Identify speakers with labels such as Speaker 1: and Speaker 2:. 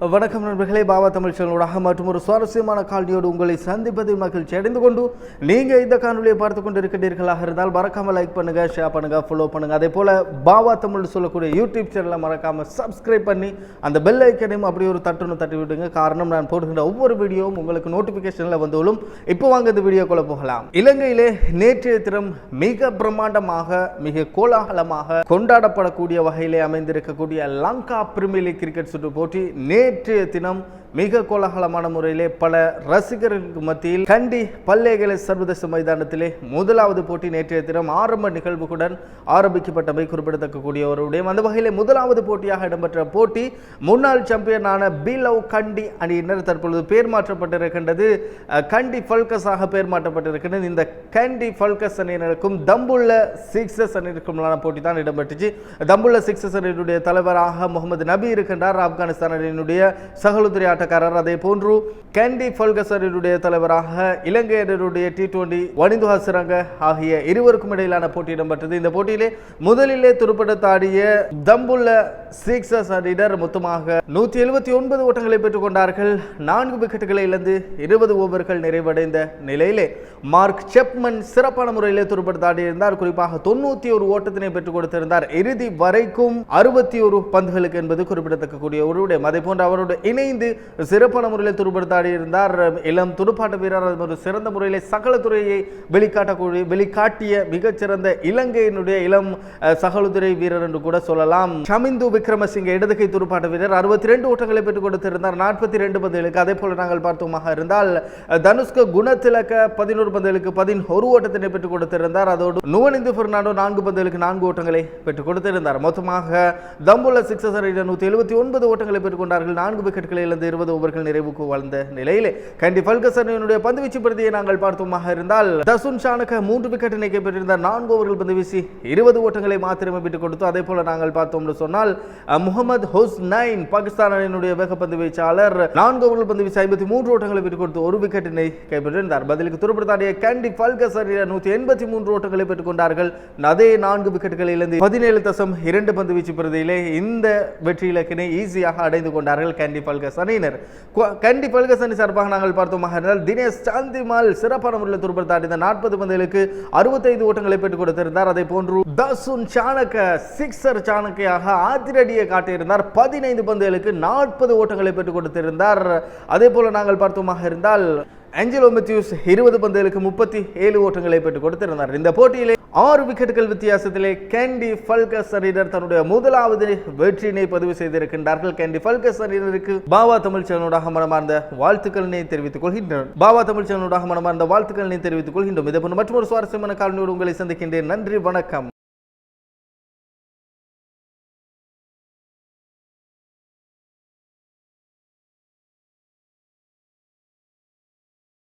Speaker 1: வணக்கம் நண்பர்களே பாபா தமிழ் சேனலோடாக மற்றும் ஒரு சுவாரஸ்யமான காலனியோடு உங்களை சந்திப்பதில் மகிழ்ச்சி அடைந்து கொண்டு நீங்கள் இந்த காணொலியை பார்த்து கொண்டு இருக்கின்றீர்களாக இருந்தால் மறக்காமல் லைக் பண்ணுங்கள் ஷேர் பண்ணுங்கள் ஃபாலோ பண்ணுங்கள் அதே போல் பாபா தமிழ் சொல்லக்கூடிய யூடியூப் சேனலை மறக்காமல் சப்ஸ்கிரைப் பண்ணி அந்த பெல் ஐக்கனையும் அப்படி ஒரு தட்டுன்னு தட்டி விடுங்க. காரணம் நான் போடுகின்ற ஒவ்வொரு வீடியோவும் உங்களுக்கு நோட்டிஃபிகேஷனில் வந்தாலும் இப்போ வாங்க இந்த வீடியோக்குள்ள போகலாம். இலங்கையிலே நேற்றைய தினம் மிக பிரம்மாண்டமாக மிக கோலாகலமாக கொண்டாடப்படக்கூடிய வகையிலே அமைந்திருக்கக்கூடிய லங்கா பிரிமியர் லீக் கிரிக்கெட் சுற்று போட்டி நேற்றைய தினம் மிக கோலாகலமான முறையிலே பல ரசிகர்களுக்கு மத்தியில் கண்டி பல்லேகலை சர்வதேச மைதானத்திலே முதலாவது போட்டி நேற்றைய தினம் ஆரம்ப நிகழ்வுகளுடன் ஆரம்பிக்கப்பட்டமை குறிப்பிடத்தக்கக்கூடிய ஒரு விடயம். அந்த வகையிலே முதலாவது போட்டியாக இடம்பெற்ற போட்டி முன்னாள் சாம்பியனான பிலவ் கண்டி அணியினர் தற்பொழுது பேர் மாற்றப்பட்டிருக்கின்றது. கண்டி ஃபல்கஸாக பேர் மாற்றப்பட்டிருக்கின்றது. இந்த கண்டி ஃபல்கஸ் அணியினருக்கும் தம்புள்ள சிக்ஸஸ் அணியினருக்குமான போட்டி தான் இடம்பெற்றுச்சு. தம்புள்ள சிக்ஸஸ் அணியினுடைய தலைவராக முகமது நபி இருக்கின்றார். ஆப்கானிஸ்தான் அணியினுடைய சகலுதிரி ஆட்டக்காரர் அதே போன்று கேண்டி ஃபல்கஸ் தலைவராக இலங்கை டி டுவெண்டி வனிந்து ஹசரங்க ஆகிய இருவருக்கும் இடையிலான போட்டி இடம்பெற்றது. இந்த போட்டியிலே முதலிலே துருப்படுத்தாடிய தம்புள்ள சீக்ஸஸ் அணியினர் மொத்தமாக நூற்றி எழுபத்தி ஒன்பது ஓட்டங்களை பெற்றுக் கொண்டார்கள். நான்கு விக்கெட்டுகளை இழந்து இருபது ஓவர்கள் நிறைவடைந்த நிலையிலே மார்க் செப்மன் சிறப்பான முறையிலே துருப்படுத்தாடியிருந்தார் குறிப்பாக தொண்ணூத்தி ஒரு ஓட்டத்தினை பெற்றுக் கொடுத்திருந்தார். இறுதி வரைக்கும் அறுபத்தி ஒரு பந்துகளுக்கு என்பது குறிப்பிடத்தக்க கூடிய ஒரு விடயம். அதே போன்று அவரோடு இணைந்து சிறப்பான முறையில் துருப்படுத்தாடி இருந்தார். இளம் துடுப்பாட்ட வீரர் ஒரு சிறந்த முறையில் சகல துறையை வெளிக்காட்டக்கூடிய வெளிக்காட்டிய மிகச்சிறந்த இலங்கையினுடைய இளம் அஹ், சகலதுறை வீரர் என்று கூட சொல்லலாம். ஷமிந்து விக்ரமசிங்க இடதுகை துடுப்பாட்ட வீரர் அறுபத்தி ரெண்டு ஓட்டங்களை பெற்றுக் கொடுத்திருந்தார். நாற்பத்தி ரெண்டு பந்துகளுக்கு. அதே போல நாங்கள் பார்த்தோமாக இருந்தால் தனுஷ்க குணத்திலக்க பதினோரு பந்துகளுக்கு பதினொரு ஓட்டத்தினை பெற்றுக் கொடுத்திருந்தார். அதோடு நுவனிந்து பெர்னாண்டோ நான்கு பந்துகளுக்கு நான்கு ஓட்டங்களை பெற்றுக் கொடுத்திருந்தார். மொத்தமாக தம்புள்ள சிக்ஸர் நூற்றி எழுபத்தி ஒன்பது ஓட்டங்களை பெற்றுக் கொண்டார்கள். நான்கு விக்கெட்டுகளை இழந்து இருபது ஓவர்கள் நிறைவுக்கு வாழ்ந்த நிலையிலே கண்டி பல்கஸ் பந்துவீச்சு பிரதியை நாங்கள் பார்த்தோமாக இருந்தால் தசுன் ஷானுக்கு மூன்று விக்கெட்டினை பெற்றிருந்தார் நான்கு ஓவர்கள் பந்து வீசி இருபது ஓட்டங்களை மாத்திரமே விட்டுக் கொடுத்து அதே போல நாங்கள் பார்த்தோம் என்று சொன்னால் முகமது ஹுஸ் நைன் பாகிஸ்தான் அணியினுடைய வேகப்பந்து வீச்சாளர் நான்கு ஓவர்கள் பந்து வீசி ஐம்பத்தி மூன்று ஓட்டங்களை விட்டுக் கொடுத்து ஒரு விக்கெட்டினை கைப்பற்றியிருந்தார் பதிலுக்கு துருப்படுத்தாடிய கேண்டி பல்கஸ் நூற்றி எண்பத்தி மூன்று ஓட்டங்களை பெற்றுக் கொண்டார்கள். அதே நான்கு விக்கெட்டுகளை இழந்து பதினேழு தசம் இரண்டு பந்து வீச்சு பிரதியிலே இந்த வெற்றி இலக்கினை ஈஸியாக அடைந்து கொண்டார்கள் கேண்டி பல்கஸ் அணியினர் கு- கேண்டி சார்பாக நாங்கள் பார்த்தோமாக இருந்தால் தினேஷ் சாந்திமால் சிறப்பான முறையில் துருப்படுத்தாடின நாற்பது பந்துகளுக்கு அறுபத்தைந்து ஓட்டங்களை பெற்றுக் கொடுத்திருந்தார். அதே போன்று தசுன் சாணக்க சிக்ஸர் சாணக்கையாக ஆத்திரடியை காட்டியிருந்தார். பதினைந்து பந்துகளுக்கு நாற்பது ஓட்டங்களை பெற்றுக் கொடுத்திருந்தார். அதே போல நாங்கள் பார்த்தோமாக இருந்தால் ஆஞ்சலோ மெத்யூஸ் இருபது பந்துகளுக்கு முப்பத்தி ஏழு ஓட்டங்களை பெற்றுக் கொடுத்திருந்தார். இந்த போட்டியிலே ஆறு விக்கெட்டுகள் வித்தியாசத்திலே கேண்டி ஃபல்கஸ் அணியினர் தன்னுடைய முதலாவது வெற்றியினை பதிவு செய்திருக்கின்றார்கள். கேண்டி ஃபல்கஸ் அணியினருக்கு பாபா தமிழ் சேனலோடாக மனமார்ந்த வாழ்த்துக்களினை தெரிவித்துக் கொள்கின்றனர். பாபா தமிழ் சேனலோடாக மனமார்ந்த வாழ்த்துக்களினை தெரிவித்துக் கொள்கின்றோம். இதே போன்று மற்றொரு சுவாரஸ்யமான காலனியோடு உங்களை சந்திக்கின்றேன். நன்றி வணக்கம்.